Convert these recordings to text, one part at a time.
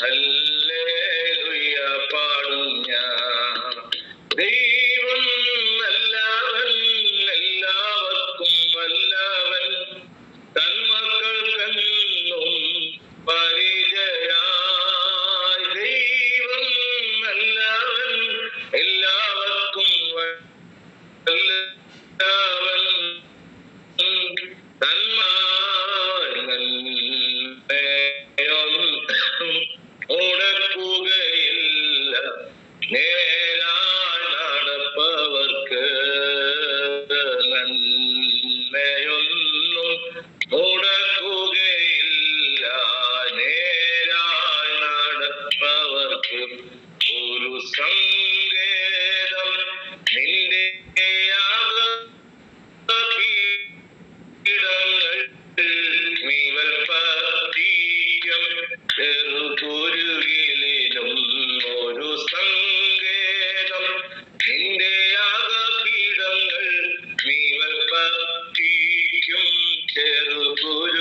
Hallelujah. நமக்கு doutor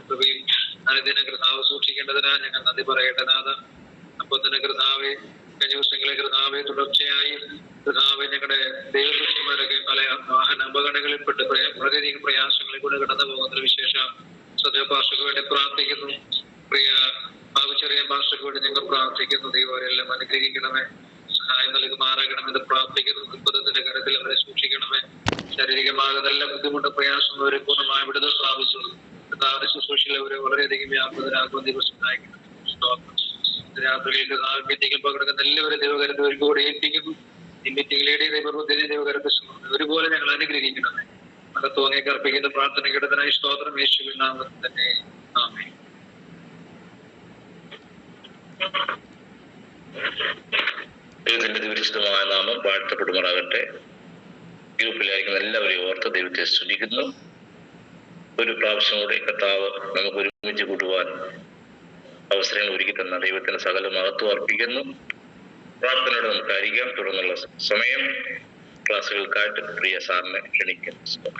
കൃപയിൽ അനുദിന കൃതാവ് സൂക്ഷിക്കേണ്ടതിനാ ഞങ്ങൾ നന്ദി പറയേണ്ടതാണ് അപ്പൊ തന്നെ കൃതാവെ കഴിഞ്ഞ ദിവസങ്ങളെ കൃതാവെ തുടർച്ചയായി കൃതാവെ ഞങ്ങളുടെ ദൈവപുരുഷന്മാരൊക്കെ പല വാഹന അപകടങ്ങളിൽപ്പെട്ട് വളരെയധികം പ്രയാസങ്ങളിൽ കൂടെ കടന്നു പോകുന്നതിന് വിശേഷ സദ്യപാർഷക്ക് വേണ്ടി പ്രാർത്ഥിക്കുന്നു. പ്രിയ ബാബുചെറിയ ഭാഷയ്ക്ക് വേണ്ടി ഞങ്ങൾ പ്രാർത്ഥിക്കുന്നു. ദൈവരെല്ലാം അനുഗ്രഹിക്കണമേ. സഹായം നൽകുമാറാകണമെന്ന് പ്രാർത്ഥിക്കുന്നു. ദുഃഖത്തിന്റെ കരത്തിൽ അവരെ സൂക്ഷിക്കണമേ. ശാരീരികമായ നല്ല ബുദ്ധിമുട്ട് പ്രയാസം അവരെ പൂർണമായ വിടുതൽ പ്രാപിച്ചു. കർത്താവിന്റെ ശുശ്രൂഷയിൽ അവരെ വളരെയധികം വ്യാപൃതരാകുന്ന ദിവസം രാത്രിയിലേക്ക് മീറ്റിംഗിൽ പങ്കെടുക്കുന്ന എല്ലാവരും ദൈവകരത്തിൽ ഒരു കൂടെ ഏൽപ്പിക്കുന്നു. ഈ മീറ്റിംഗിലേടെ ദൈവബുദ്ധിനെ ദൈവകരത്തെ ഒരുപോലെ ഞങ്ങൾ അനുഗ്രഹിക്കണമേ. അത് തോന്നിയ കർപ്പിക്കുന്ന പ്രാർത്ഥന കേട്ടതിനായി സ്തോത്രം. യേശുവിൻ നാമത്തിൽ തന്നെ ആമേ ദൈവത്തിന്റെ വിശുദ്ധമായ നാമം വാഴ്ത്തപ്പെടുമാറാകട്ടെ. ഗ്രൂപ്പിലായിരിക്കുന്ന എല്ലാവരെയും ഓർത്ത് ദൈവത്തെ സ്തുതിക്കുന്നു. ഒരു പ്രാവശ്യം കൂടി കർത്താവ് നമുക്ക് ഒരുമിച്ച് കൂട്ടുവാൻ അവസരങ്ങൾ ഒരുക്കി തന്ന ദൈവത്തിന് സകല മഹത്വം അർപ്പിക്കുന്നു. പ്രാർത്ഥനയോടെ നമുക്ക് ആയിരിക്കാം. തുടർന്നുള്ള സമയം ക്ലാസ്സുകൾക്കായിട്ട് പ്രിയ സാറിനെ ക്ഷണിക്കുന്നു.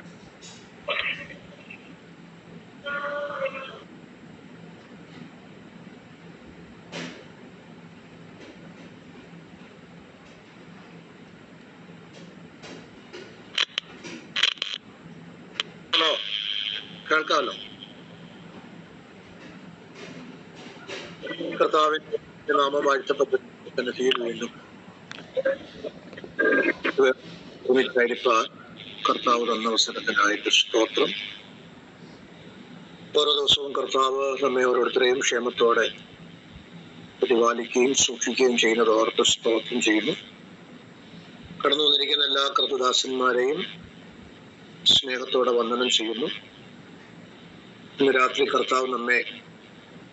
നാമം വാഴ്ത്തപ്പെട്ട സന്നിധിയിൽ വീണ്ടും. കർത്താവ് തന്ന അവസരത്തിനായിട്ട് സ്തോത്രം ഓരോ ദിവസവും കർത്താവ് നമ്മെ ഓരോരുത്തരെയും ക്ഷേമത്തോടെ പരിപാലിക്കുകയും സൂക്ഷിക്കുകയും ചെയ്യുന്നത് ഓർത്ത് സ്തോത്രം ചെയ്യുന്നു. കടന്നു വന്നിരിക്കുന്ന എല്ലാ കർത്തദാസന്മാരെയും സ്നേഹത്തോടെ വന്ദനം ചെയ്യുന്നു. ഇന്ന് രാത്രി കർത്താവ് നമ്മെ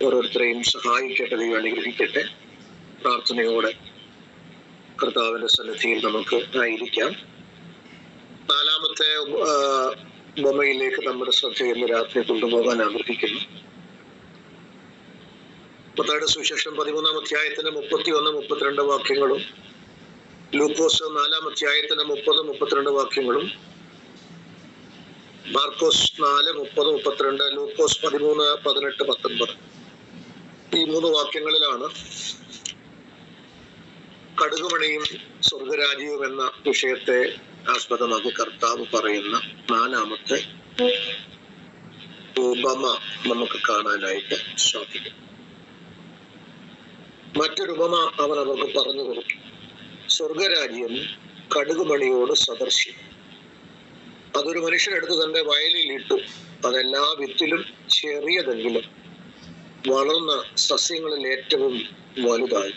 ഓരോരുത്തരെയും സഹായിക്കട്ടെ ദൈവം അനുഗ്രഹിക്കട്ടെ. പ്രാർത്ഥനയോടെ കർത്താവിന്റെ സന്നിധിയിൽ നമുക്ക് ആയിരിക്കാം. നാലാമത്തെ ബൊമ്മയിലേക്ക് നമ്മുടെ ശ്രദ്ധ ഇന്ന് രാത്രി കൊണ്ടുപോകാൻ ആഗ്രഹിക്കുന്നു. പത്താട് സുവിശേഷം പതിമൂന്നാം അധ്യായത്തിന്റെ മുപ്പത്തി ഒന്ന് മുപ്പത്തിരണ്ട് വാക്യങ്ങളും ലൂക്കോസ് നാലാം അധ്യായത്തിന്റെ മുപ്പത് മുപ്പത്തിരണ്ട് വാക്യങ്ങളും മാർക്കോസ് നാല് മുപ്പത് മുപ്പത്തിരണ്ട് ലൂക്കോസ് പതിമൂന്ന് പതിനെട്ട് പത്തൊൻപത്. ഈ മൂന്ന് വാക്യങ്ങളിലാണ് കടുകുമണിയും സ്വർഗരാജ്യവും എന്ന വിഷയത്തെ ആസ്പദമാക്കി കർത്താവ് പറയുന്ന നാലാമത്തെ ഉപമ നമുക്ക് കാണാനായിട്ട് സാധിക്കും. മറ്റൊരു ഉപമ അവൻ അവർക്ക് പറഞ്ഞു കൊടുത്തു സ്വർഗരാജ്യം കടുകുമണിയോട് സദർശ്യം അതൊരു മനുഷ്യനെടുത്ത് തന്റെ വയലിൽ ഇട്ടു. അതെല്ലാ വിത്തിലും ചെറിയതെങ്കിലും വളർന്ന സസ്യങ്ങളിൽ ഏറ്റവും വലുതായി.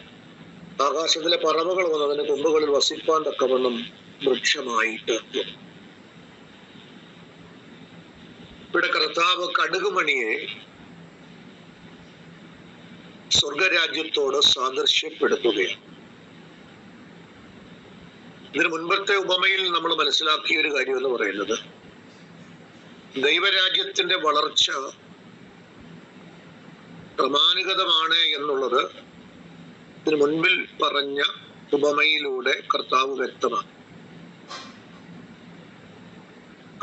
ആകാശത്തിലെ പറവകൾ വന്ന് അതിന്റെ കൊമ്പുകളിൽ വസിപ്പാൻ തക്കവണ്ണം വൃക്ഷമായി തീർത്തു ഇവിടെ കർത്താവ് കടുകുമണിയെ സ്വർഗരാജ്യത്തോട് സാദൃശ്യപ്പെടുത്തുകയാണ്. ഇതിന് മുൻപത്തെ ഉപമയിൽ നമ്മൾ മനസ്സിലാക്കിയ ഒരു കാര്യം എന്ന് പറയുന്നത് ദൈവരാജ്യത്തിന്റെ വളർച്ച ക്രമാനുഗതമാണ് എന്നുള്ളത് ഇതിനു മുൻപിൽ പറഞ്ഞ ഉപമയിലൂടെ കർത്താവ് വ്യക്തമാണ്.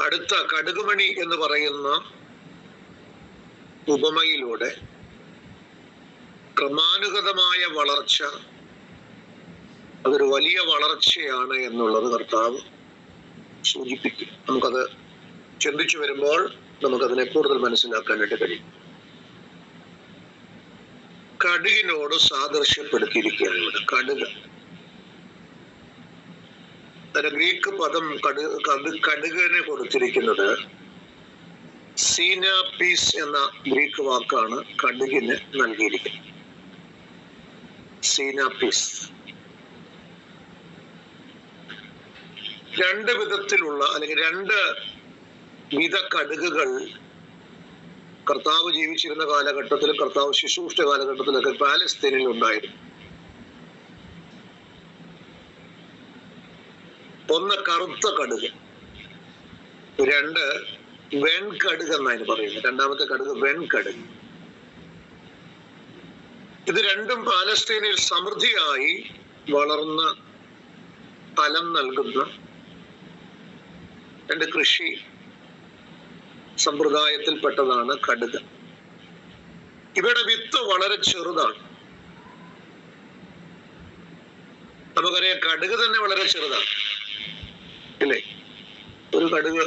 അടുത്ത കടുകുമണി എന്ന് പറയുന്ന ഉപമയിലൂടെ ക്രമാനുഗതമായ വളർച്ച അതൊരു വലിയ വളർച്ചയാണ് എന്നുള്ളത് കർത്താവ് സൂചിപ്പിക്കും. നമുക്കത് ചിന്തിച്ചു വരുമ്പോൾ നമുക്കതിനെ കൂടുതൽ മനസ്സിലാക്കാനായിട്ട് കഴിയും. കടുകിനോട് സാദൃശ്യപ്പെടുത്തിയിരിക്കുകയാണ് കടുക്. ഗ്രീക്ക് പദം കടു കടുകിന് കൊടുത്തിരിക്കുന്നത് സീനാപീസ് എന്ന ഗ്രീക്ക് വാക്കാണ് കടുകിന് നൽകിയിരിക്കുന്നത്. സീനാപീസ് രണ്ട് വിധത്തിലുള്ള അല്ലെങ്കിൽ രണ്ട് വിധ കടുകുകൾ കർത്താവ് ജീവിച്ചിരുന്ന കാലഘട്ടത്തിലും കർത്താവ് ശുശ്രൂഷ കാലഘട്ടത്തിലൊക്കെ പാലസ്തീനിൽ ഉണ്ടായിരുന്നു. ഒന്ന് കറുത്ത കടുക് രണ്ട് വെൺകടുക് എന്നാണ് പറയുന്നത്. രണ്ടാമത്തെ കടുക് വെൺകടുക്. ഇത് രണ്ടും പാലസ്തീനിൽ സമൃദ്ധിയായി വളർന്ന ഫലം നൽകുന്ന രണ്ട് കൃഷി സമ്പ്രദായത്തിൽപ്പെട്ടതാണ് കടുക്. ഇവയുടെ വിത്ത് വളരെ ചെറുതാണ്. നമുക്കറിയാം കടുക് തന്നെ വളരെ ചെറുതാണ്. ഇല്ലേ ഒരു കടുക്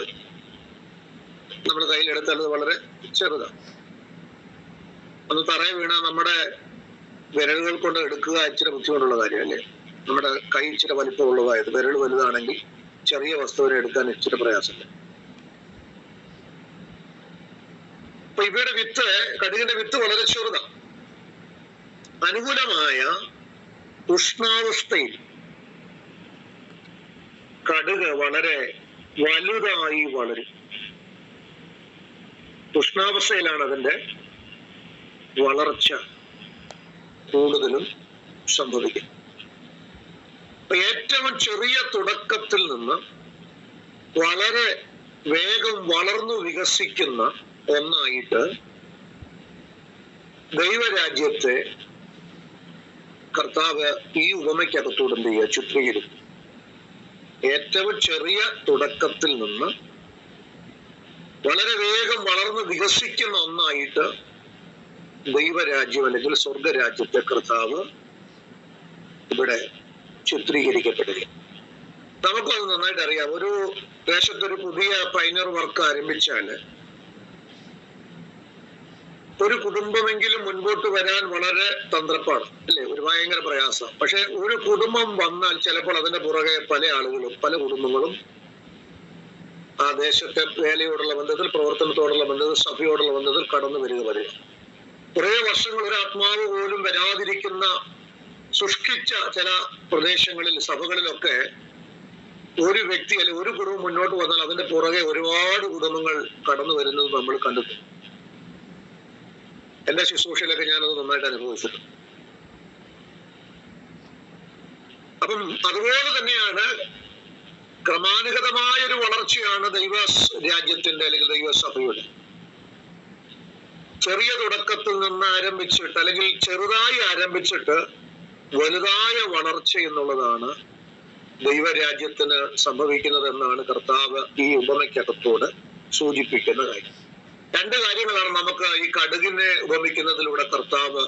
നമ്മൾ കയ്യിലെടുത്താൽ അത് വളരെ ചെറുതാണ്. ഒന്ന് തറയെ വീണ നമ്മുടെ വിരലുകൾ കൊണ്ട് എടുക്കുക ഇച്ചിരി ബുദ്ധിമുട്ടുള്ള കാര്യമല്ലേ? നമ്മുടെ കൈ ഇച്ചിരി വലിപ്പമുള്ളതായത്. വിരൽ വലുതാണെങ്കിൽ ചെറിയ വസ്തുവിനെ എടുക്കാൻ ഇച്ചിരി പ്രയാസമില്ല അപ്പൊ ഇവയുടെ വിത്ത് കടുകിന്റെ വിത്ത് വളരെ ചെറുതാണ്. അനുകൂലമായ ഉഷ്ണാവസ്ഥയിൽ കടുക് വളരെ വലുതായി വളരും. ഉഷ്ണാവസ്ഥയിലാണ് അതിന്റെ വളർച്ച കൂടുതലും അപ്പൊ ഏറ്റവും ചെറിയ തുടക്കത്തിൽ നിന്ന് വളരെ വേഗം വളർന്നു വികസിക്കുന്ന ഒന്നായിട്ട് ദൈവരാജ്യത്തെ കർത്താവ് ഈ ഉപമയ്ക്കകത്തൂടെ എന്ത് ചെയ്യുക? ചിത്രീകരിക്കും. ഏറ്റവും ചെറിയ തുടക്കത്തിൽ നിന്ന് വളരെ വേഗം വളർന്ന് വികസിക്കുന്ന ഒന്നായിട്ട് ദൈവരാജ്യം അല്ലെങ്കിൽ സ്വർഗരാജ്യത്തെ കർത്താവ് ഇവിടെ ചിത്രീകരിക്കപ്പെടുക നമുക്കത് നന്നായിട്ട് അറിയാം. ഒരു ദേശത്തൊരു പുതിയ പൈനർ വർക്ക് ആരംഭിച്ചാൽ ഒരു കുടുംബമെങ്കിലും മുൻപോട്ട് വരാൻ വളരെ തന്ത്രപ്പാണ് അല്ലേ? ഒരു ഭയങ്കര പ്രയാസം. പക്ഷെ ഒരു കുടുംബം വന്നാൽ ചിലപ്പോൾ അതിന്റെ പുറകെ പല ആളുകളും പല കുടുംബങ്ങളും ആ ദേശത്തെ വേലയോടുള്ള ബന്ധത്തിൽ പ്രവർത്തനത്തോടുള്ള ബന്ധത്തിൽ സഭയോടുള്ള ബന്ധത്തിൽ കടന്നു വരിക വരിക കുറെ വർഷങ്ങൾ ഒരു ആത്മാവ് പോലും വരാതിരിക്കുന്ന ശുഷ്കിച്ച ചില പ്രദേശങ്ങളിൽ സഭകളിലൊക്കെ ഒരു വ്യക്തി അല്ലെങ്കിൽ ഒരു കുടുംബം മുന്നോട്ട് വന്നാൽ അതിന്റെ പുറകെ ഒരുപാട് കുടുംബങ്ങൾ കടന്നു വരുന്നത് നമ്മൾ കണ്ടിട്ടുണ്ട്. എന്റെ ശുശ്രൂഷയിലൊക്കെ ഞാനത് നന്നായിട്ട് അനുഭവിച്ചിട്ടുണ്ട് അപ്പം അതുപോലെ തന്നെയാണ് ക്രമാനുഗതമായ ഒരു വളർച്ചയാണ് ദൈവ രാജ്യത്തിന്റെ അല്ലെങ്കിൽ ദൈവസഭയുടെ ചെറിയ തുടക്കത്തിൽ നിന്ന് ആരംഭിച്ചിട്ട് അല്ലെങ്കിൽ ചെറുതായി ആരംഭിച്ചിട്ട് വലുതായ വളർച്ച എന്നുള്ളതാണ് ദൈവരാജ്യത്തിന് സംഭവിക്കുന്നത് എന്നാണ് കർത്താവ് ഈ ഉപമയ്ക്കകത്തോട് സൂചിപ്പിക്കുന്ന കാര്യം. രണ്ട് കാര്യങ്ങളാണ് നമുക്ക് ഈ കടുകിനെ ഉപമിക്കുന്നതിലൂടെ കർത്താവ്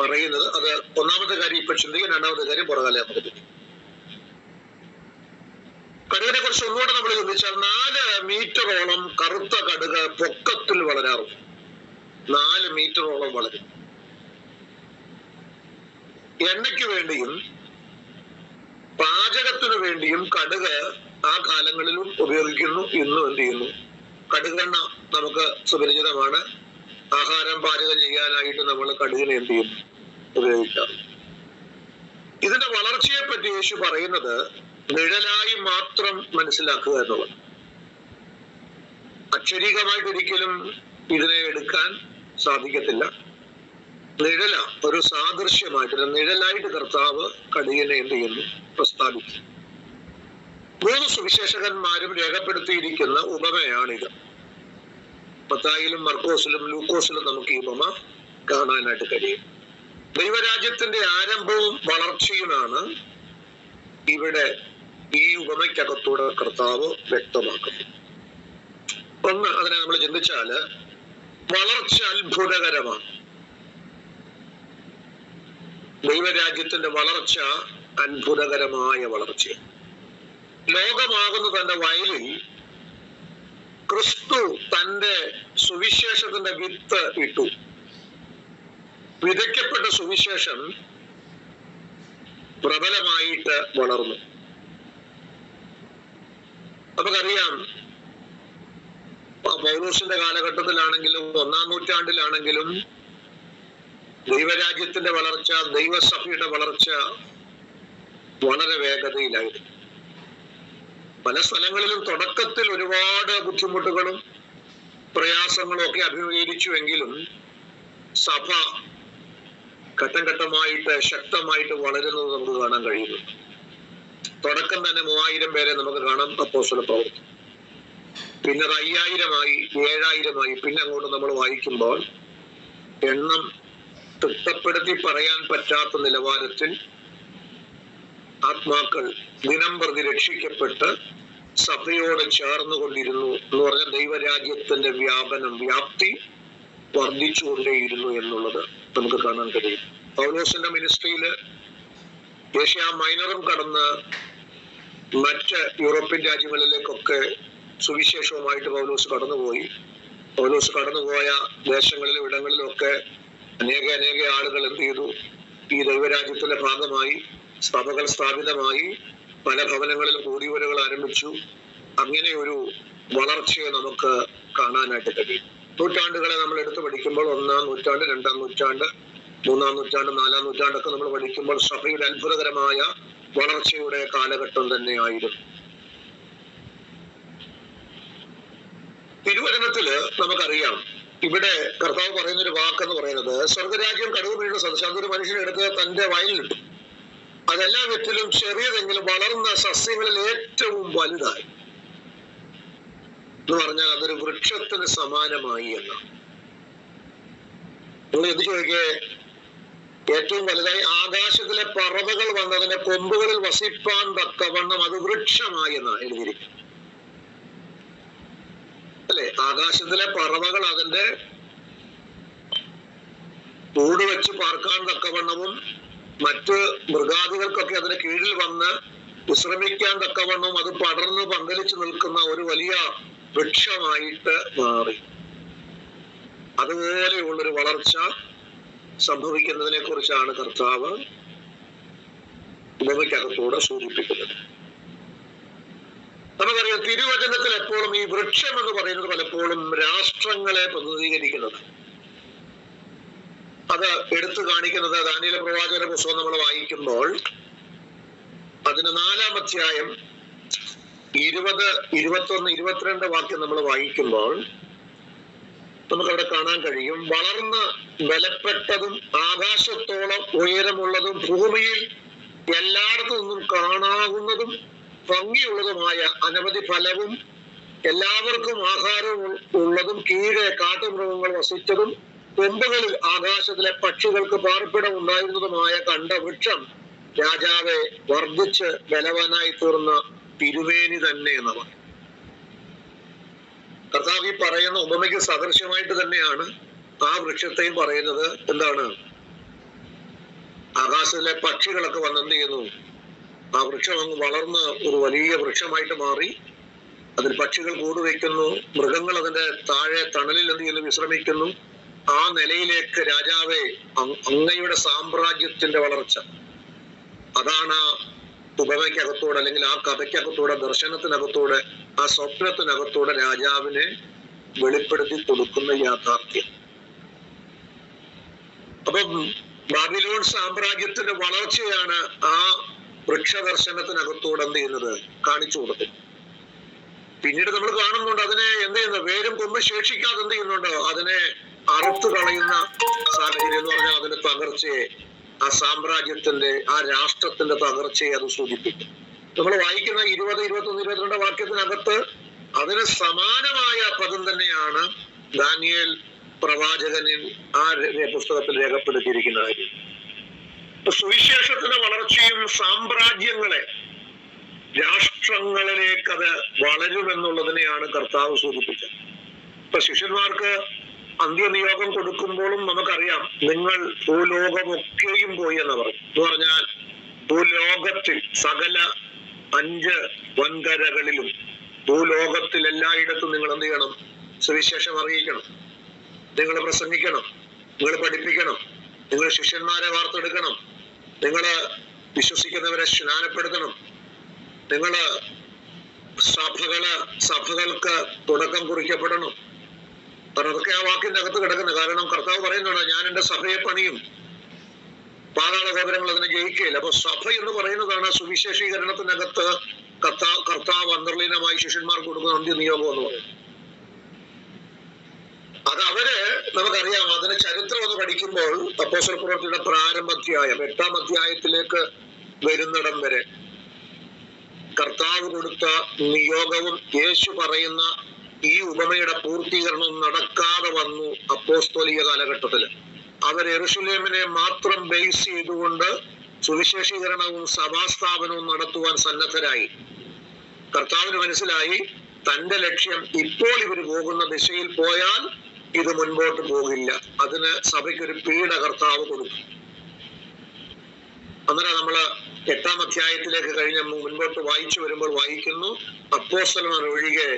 പറയുന്നത്. അത് ഒന്നാമത്തെ കാര്യം ഇപ്പൊ ചിന്തിക്കും രണ്ടാമത്തെ കാര്യം പുറകാലെ നമുക്ക് ചിന്തിക്കും കടുകിനെ കുറിച്ച് ഒന്നുകൂടെ നമ്മൾ ചിന്തിച്ചാൽ നാല് മീറ്ററോളം കറുത്ത കടുക് പൊക്കത്തിൽ വളരാറുണ്ട്. നാല് മീറ്ററോളം വളരും. എണ്ണയ്ക്ക് വേണ്ടിയും പാചകത്തിനു വേണ്ടിയും കടുക് ആ കാലങ്ങളിലും ഉപയോഗിക്കുന്നു ഇന്നും എന്ത് ചെയ്യുന്നു? കടുകെണ്ണ നമുക്ക് സുപരിചിതമാണ്. ആഹാരം പാചകം ചെയ്യാനായിട്ട് നമ്മൾ കടുകിനെ എന്ത് ചെയ്യുന്നു? ഉപയോഗിക്കാം. ഇതിന്റെ വളർച്ചയെ പറ്റി യേശു പറയുന്നത് നിഴലായി മാത്രം മനസ്സിലാക്കുക എന്നുള്ളത് അക്ഷരീകമായിട്ട് ഒരിക്കലും ഇതിനെ എടുക്കാൻ സാധിക്കത്തില്ല. നിഴല ഒരു സാദൃശ്യമായിട്ട് നിഴലായിട്ട് കർത്താവ് കടുകിനെ എന്ത് ചെയ്യുന്നു? പ്രസ്താവിക്കുന്നു. മൂന്ന് സുവിശേഷകന്മാരും രേഖപ്പെടുത്തിയിരിക്കുന്ന ഉപമയാണിത്. പത്തായിലും മർക്കോസിലും ലൂക്കോസിലും നമുക്ക് ഈ ഉപമ കാണാനായിട്ട് കഴിയും. ദൈവരാജ്യത്തിന്റെ ആരംഭവും വളർച്ചയുമാണ് ഇവിടെ ഈ ഉപമയ്ക്കകത്തൂടെ കർത്താവ് വ്യക്തമാക്കുന്നത്. ഒന്ന് അതിനെ നമ്മൾ ചിന്തിച്ചാൽ വളർച്ച അത്ഭുതകരമാണ്. ദൈവരാജ്യത്തിന്റെ വളർച്ച അത്ഭുതകരമായ വളർച്ച ലോകമാകുന്ന തന്റെ വയലിൽ ക്രിസ്തു തന്റെ സുവിശേഷത്തിന്റെ വിത്ത് ഇട്ടു. വിതയ്ക്കപ്പെട്ട സുവിശേഷം പ്രബലമായിട്ട് വളർന്നു. നമുക്കറിയാം പൗലൂഷിന്റെ കാലഘട്ടത്തിലാണെങ്കിലും ഒന്നാം നൂറ്റാണ്ടിലാണെങ്കിലും ദൈവരാജ്യത്തിന്റെ വളർച്ച ദൈവസഭയുടെ വളർച്ച വളരെ വേഗതയിലായിരുന്നു. പല സ്ഥലങ്ങളിലും തുടക്കത്തിൽ ഒരുപാട് ബുദ്ധിമുട്ടുകളും പ്രയാസങ്ങളും ഒക്കെ അഭിമുഖീകരിച്ചുവെങ്കിലും സഭ ഘട്ടം ഘട്ടമായിട്ട് ശക്തമായിട്ട് വളരുന്നത് നമുക്ക് കാണാൻ കഴിയുന്നു. തുടക്കം തന്നെ മൂവായിരം പേരെ നമുക്ക് കാണാം അപ്പോസ്തല പ്രവർത്തി പിന്നെ അത് അയ്യായിരമായി ഏഴായിരമായി പിന്നെ അങ്ങോട്ട് നമ്മൾ വായിക്കുമ്പോൾ എണ്ണം തിട്ടപ്പെടുത്തി പറയാൻ പറ്റാത്ത നിലവാരത്തിൽ ആത്മാക്കൾ ദിനം പ്രതി രക്ഷിക്കപ്പെട്ട് സഭയോട് ചേർന്നുകൊണ്ടിരുന്നു എന്ന് പറഞ്ഞ ദൈവരാജ്യത്തിന്റെ വ്യാപനം വ്യാപ്തി വർദ്ധിച്ചുകൊണ്ടേയിരുന്നു എന്നുള്ളത് നമുക്ക് കാണാൻ കഴിയും. പൗലോസിന്റെ മിനിസ്ട്രിയിൽ ഏഷ്യ മൈനറും കടന്ന് മറ്റ് യൂറോപ്യൻ രാജ്യങ്ങളിലേക്കൊക്കെ സുവിശേഷവുമായിട്ട് പൗലോസ് കടന്നുപോയി. പൗലോസ് കടന്നുപോയ ദേശങ്ങളിലും ഇടങ്ങളിലും ഒക്കെ അനേക അനേക ആളുകൾ എന്ത് ചെയ്തു? ഈ ദൈവരാജ്യത്തിന്റെ ഭാഗമായി സഭകൾ സ്ഥാപിതമായി പല ഭവനങ്ങളിലും കൂടിവരകൾ ആരംഭിച്ചു. അങ്ങനെ ഒരു വളർച്ചയെ നമുക്ക് കാണാനായിട്ട് കഴിയും. നൂറ്റാണ്ടുകളെ നമ്മൾ എടുത്തു പഠിക്കുമ്പോൾ ഒന്നാം നൂറ്റാണ്ട് രണ്ടാം നൂറ്റാണ്ട് മൂന്നാം നൂറ്റാണ്ട് നാലാം നൂറ്റാണ്ടൊക്കെ നമ്മൾ പഠിക്കുമ്പോൾ സഭയുടെ അത്ഭുതകരമായ വളർച്ചയുടെ കാലഘട്ടം തന്നെയായിരുന്നു തിരുവചനത്തിൽ നമുക്കറിയാം ഇവിടെ കർത്താവ് പറയുന്ന ഒരു വാക്കെന്ന് പറയുന്നത് സ്വർഗരാജ്യം കടുവ് വീഴുന്ന സദൃശം അതൊരു മനുഷ്യനെടുത്ത് തന്റെ വയലിലിട്ടു. അതെല്ലാ വിധത്തിലും ചെറിയതെങ്കിലും വളർന്ന സസ്യങ്ങളിൽ ഏറ്റവും വലുതായി. എന്ന് പറഞ്ഞാൽ അതൊരു വൃക്ഷത്തിന് സമാനമായി എന്നാണ്. നിങ്ങൾ എന്ത് ചോദിക്കേ ഏറ്റവും വലുതായി ആകാശത്തിലെ പറവകൾ വന്നതിന്റെ കൊമ്പുകളിൽ വസിപ്പാൻ തക്കവണ്ണം അത് വൃക്ഷമായി എന്നാണ് എഴുതിയിരിക്കുന്നത്. അല്ലെ? ആകാശത്തിലെ പറവകൾ അതിന്റെ കൂട് വെച്ച് പാർക്കാൻ തക്കവണ്ണവും മറ്റ് മൃഗാദികൾക്കൊക്കെ അതിന് കീഴിൽ വന്ന് വിശ്രമിക്കാൻ തക്കവണ്ണം അത് പടർന്ന് പന്തലിച്ചു നിൽക്കുന്ന ഒരു വലിയ വൃക്ഷമായിട്ട് മാറി. അതുപോലെയുള്ളൊരു വളർച്ച സംഭവിക്കുന്നതിനെ കുറിച്ചാണ് കർത്താവ് ഉപമയ്ക്കകത്തൂടെ സൂചിപ്പിക്കുന്നത്. നമുക്കറിയാം തിരുവചനത്തിൽ എപ്പോഴും ഈ വൃക്ഷം എന്ന് പറയുന്നത് പലപ്പോഴും രാഷ്ട്രങ്ങളെ പ്രതിനിധീകരിക്കുന്നത്. അത് എടുത്തു കാണിക്കുന്നത് ദാനിയിലെ പ്രവാചകന്റെ പുസ്തകം നമ്മൾ വായിക്കുമ്പോൾ അതിന് നാലാം അധ്യായം ഇരുപത് ഇരുപത്തൊന്ന് ഇരുപത്തിരണ്ട് വാക്യം നമ്മൾ വായിക്കുമ്പോൾ നമുക്കവിടെ കാണാൻ കഴിയും. വളർന്ന് ബലപ്പെട്ടതും ആകാശത്തോളം ഉയരമുള്ളതും ഭൂമിയിൽ എല്ലായിടത്തു നിന്നും കാണാവുന്നതും ഭംഗിയുള്ളതുമായ അനവധി ഫലവും എല്ലാവർക്കും ആഹാരവും ഉള്ളതും കീഴെ കാട്ടുമൃഗങ്ങൾ വസിച്ചതും കൊമ്പുകളിൽ ആകാശത്തിലെ പക്ഷികൾക്ക് പാർപ്പിടം ഉണ്ടായിരുന്നതുമായ കണ്ട വൃക്ഷം രാജാവെ വർദ്ധിച്ച് ബലവാനായി തീർന്ന തിരുവേനി തന്നെ എന്നവർ. കർത്താവ് ഈ പറയുന്ന ഉപമയ്ക്ക് സദൃശ്യമായിട്ട് തന്നെയാണ് ആ വൃക്ഷത്തെയും പറയുന്നത്. എന്താണ്? ആകാശത്തിലെ പക്ഷികളൊക്കെ വന്ന് എന്ത് ചെയ്യുന്നു? ആ വൃക്ഷം അങ്ങ് വളർന്ന് ഒരു വലിയ വൃക്ഷമായിട്ട് മാറി. അതിൽ പക്ഷികൾ കൂടുവയ്ക്കുന്നു. മൃഗങ്ങൾ അതിന്റെ താഴെ തണലിൽ എന്ത് ചെയ്യുന്നു? വിശ്രമിക്കുന്നു. ആ നിലയിലേക്ക് രാജാവെ അങ്ങയുടെ സാമ്രാജ്യത്തിന്റെ വളർച്ച. അതാണ് ആ ഉപമയ്ക്കകത്തൂടെ അല്ലെങ്കിൽ ആ കഥയ്ക്കകത്തൂടെ ദർശനത്തിനകത്തൂടെ ആ സ്വപ്നത്തിനകത്തൂടെ രാജാവിനെ വെളിപ്പെടുത്തി കൊടുക്കുന്ന യാഥാർത്ഥ്യം. അപ്പം ബാബിലോൺ സാമ്രാജ്യത്തിന്റെ വളർച്ചയാണ് ആ വൃക്ഷദർശനത്തിനകത്തൂടെ എന്ത് ചെയ്യുന്നത്? കാണിച്ചു കൊടുക്കുന്നത് പിന്നീട് നമ്മൾ കാണുന്നുണ്ട് അതിനെ എന്ത് ചെയ്യുന്നു? വേരും കൊമ്പ് ശേഷിക്കാതെ എന്ത് ചെയ്യുന്നുണ്ടോ? അതിനെ അറുത്തു കളയുന്ന സാഹചര്യം എന്ന് പറഞ്ഞാൽ അതിന്റെ തകർച്ചയെ ആ സാമ്രാജ്യത്തിന്റെ ആ രാഷ്ട്രത്തിന്റെ തകർച്ചയെ അത് സൂചിപ്പിക്കും. നമ്മൾ വായിക്കുന്ന ഇരുപത് ഇരുപത്തൊന്ന് ഇരുപത്തിരണ്ട് വാക്യത്തിനകത്ത് അതിന് സമാനമായ പദം തന്നെയാണ് ദാനിയേൽ പ്രവാചകനിൽ ആ പുസ്തകത്തിൽ രേഖപ്പെടുത്തിയിരിക്കുന്ന കാര്യം. സുവിശേഷത്തിന്റെ വളർച്ചയും സാമ്രാജ്യങ്ങളെ രാഷ്ട്രങ്ങളിലേക്ക് അത് വളരുമെന്നുള്ളതിനെയാണ് കർത്താവ് സൂചിപ്പിച്ചത്. ഇപ്പൊ ശിഷ്യന്മാർക്ക് അന്ത്യനിയോഗം കൊടുക്കുമ്പോഴും നമുക്കറിയാം നിങ്ങൾ ഭൂലോകമൊക്കെയും പോയി എന്ന് പറയും എന്ന് പറഞ്ഞാൽ ഭൂലോകത്തിൽ സകല അഞ്ച് വൻകരകളിലും ഭൂലോകത്തിൽ എല്ലായിടത്തും നിങ്ങൾ എന്ത് ചെയ്യണം? സുവിശേഷം അറിയിക്കണം. നിങ്ങൾ പ്രസംഗിക്കണം. നിങ്ങൾ പഠിപ്പിക്കണം. നിങ്ങൾ ശിഷ്യന്മാരെ വാർത്തെടുക്കണം. നിങ്ങൾ വിശ്വസിക്കുന്നവരെ സ്നാനപ്പെടുത്തണം. നിങ്ങൾ സഭകൾ സഭകൾക്ക് തുടക്കം കുറിക്കപ്പെടണം. കാരണം അതൊക്കെ ആ വാക്കിന്റെ അകത്ത് കിടക്കുന്നത് കാരണം കർത്താവ് പറയുന്നുണ്ട് ഞാൻ എന്റെ സഭയെ പണിയും. പാതാള ഗോപുരങ്ങൾ അതിനെ ജയിക്കുകയില്ല. അപ്പൊ സഭ എന്ന് പറയുന്നതാണ് സുവിശേഷീകരണത്തിനകത്ത് കർത്താവ് കർത്താവ് അന്തർലീനമായി ശിഷ്യന്മാർക്ക് കൊടുക്കുന്ന അന്ത്യ നിയോഗം എന്ന് പറയും അത് അവർ നമുക്കറിയാം അതിന് ചരിത്രം ഒന്ന് പഠിക്കുമ്പോൾ അപ്പോസൽ പ്രവൃത്തിയുടെ പ്രാരംഭധ്യായം എട്ടാം അധ്യായത്തിലേക്ക് വരുന്നിടം വരെ കർത്താവ് കൊടുത്ത നിയോഗവും യേശു പറയുന്ന ഈ ഉപമയുടെ പൂർത്തീകരണം നടക്കാതെ വന്നു അപ്പോസ്തോലിക കാലഘട്ടത്തിൽ അവർ എറുഷുലേമിനെ മാത്രം ബേസ് ചെയ്തുകൊണ്ട് സുവിശേഷീകരണവും സഭാസ്ഥാപനവും നടത്തുവാൻ സന്നദ്ധരായി. കർത്താവിന് മനസ്സിലായി തന്റെ ലക്ഷ്യം ഇപ്പോൾ ഇവർ പോകുന്ന ദിശയിൽ പോയാൽ ഇത് മുൻപോട്ട് പോകില്ല. അതിന് സഭയ്ക്കൊരു പീഡ കർത്താവ് കൊടുക്കും. അന്നേരം നമ്മൾ എട്ടാം അധ്യായത്തിലേക്ക് കഴിഞ്ഞ മുൻപോട്ട് വായിച്ചു വരുമ്പോൾ വായിക്കുന്നു അപ്പോസ്തലന്മാർ ഒഴികെ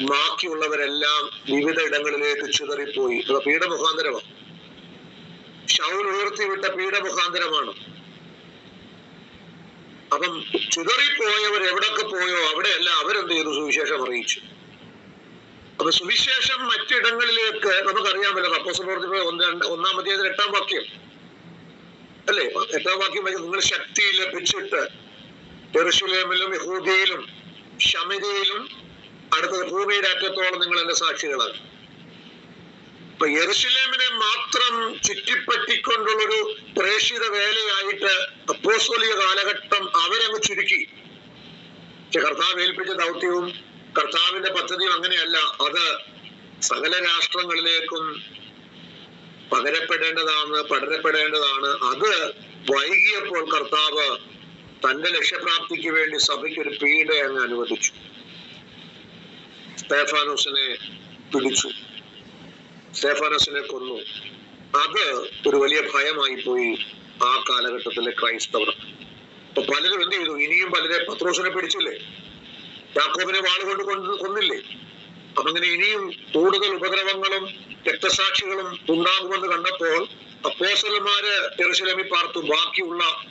ബാക്കിയുള്ളവരെല്ലാം വിവിധ ഇടങ്ങളിലേക്ക് ചിതറിപ്പോയി. അത് പീഠമുഖാന്തരമാണ്. ഷൗൽ ഉയർത്തിവിട്ട പീഠമുഖാന്തരമാണ്. അപ്പം ചിതറിപ്പോയവർ എവിടൊക്കെ പോയോ അവിടെയല്ല അവരെന്ത് ചെയ്തു? സുവിശേഷം അറിയിച്ചു. അപ്പൊ സുവിശേഷം മറ്റിടങ്ങളിലേക്ക് നമുക്കറിയാമല്ലോ അപ്പോസ്തല പ്രവൃത്തി ഒന്ന് രണ്ട് ഒന്നാം അധ്യായത്തിൽ എട്ടാം വാക്യം. അല്ലേ? എട്ടാം വാക്യം നിങ്ങൾ ശക്തി ലഭിച്ചിട്ട് ജെറുസലേമിലും യഹൂദിയിലും ഷമിതയിലും അടുത്തത് ഭൂമിയുടെ അറ്റത്തോളം നിങ്ങൾ എന്റെ സാക്ഷികളാണ്. ഇപ്പൊ യെറുസലേമിനെ മാത്രം ചുറ്റിപ്പറ്റിക്കൊണ്ടുള്ളൊരു പ്രേക്ഷിത വേലയായിട്ട് അപ്പോസ്തോലിക കാലഘട്ടം അവരങ്ങ് ചുരുക്കി. കർത്താവ് ഏൽപ്പിച്ച ദൗത്യവും കർത്താവിന്റെ പദ്ധതിയും അങ്ങനെയല്ല. അത് സകല രാഷ്ട്രങ്ങളിലേക്കും പകരപ്പെടേണ്ടതാണ് പടരപ്പെടേണ്ടതാണ്. അത് വൈകിയപ്പോൾ കർത്താവ് തന്റെ ലക്ഷ്യപ്രാപ്തിക്ക് വേണ്ടി സഭയ്ക്ക് ഒരു പീഡ അങ്ങ് അനുവദിച്ചു. സ്തേഫാനോസിനെ പിടിച്ചു. സ്തേഫാനോസിനെ കൊന്നു. അത് ഒരു വലിയ ഭയമായി പോയി ആ കാലഘട്ടത്തിലെ ക്രൈസ്തവർ. അപ്പൊ പലരും എന്ത് ചെയ്തു? ഇനിയും പലരെ പത്രോസിനെ പിടിച്ചില്ലേ? യാക്കോബിനെ വാളുകൊണ്ട് കൊണ്ട് കൊന്നില്ലേ? അപ്പൊ അങ്ങനെ ഇനിയും കൂടുതൽ ഉപദ്രവങ്ങളും രക്തസാക്ഷികളും ഉണ്ടാകുമെന്ന് കണ്ടപ്പോൾ അപ്പോസലന്മാര് എറുസലേമിൽ പാർത്തു. ബാക്കിയുള്ള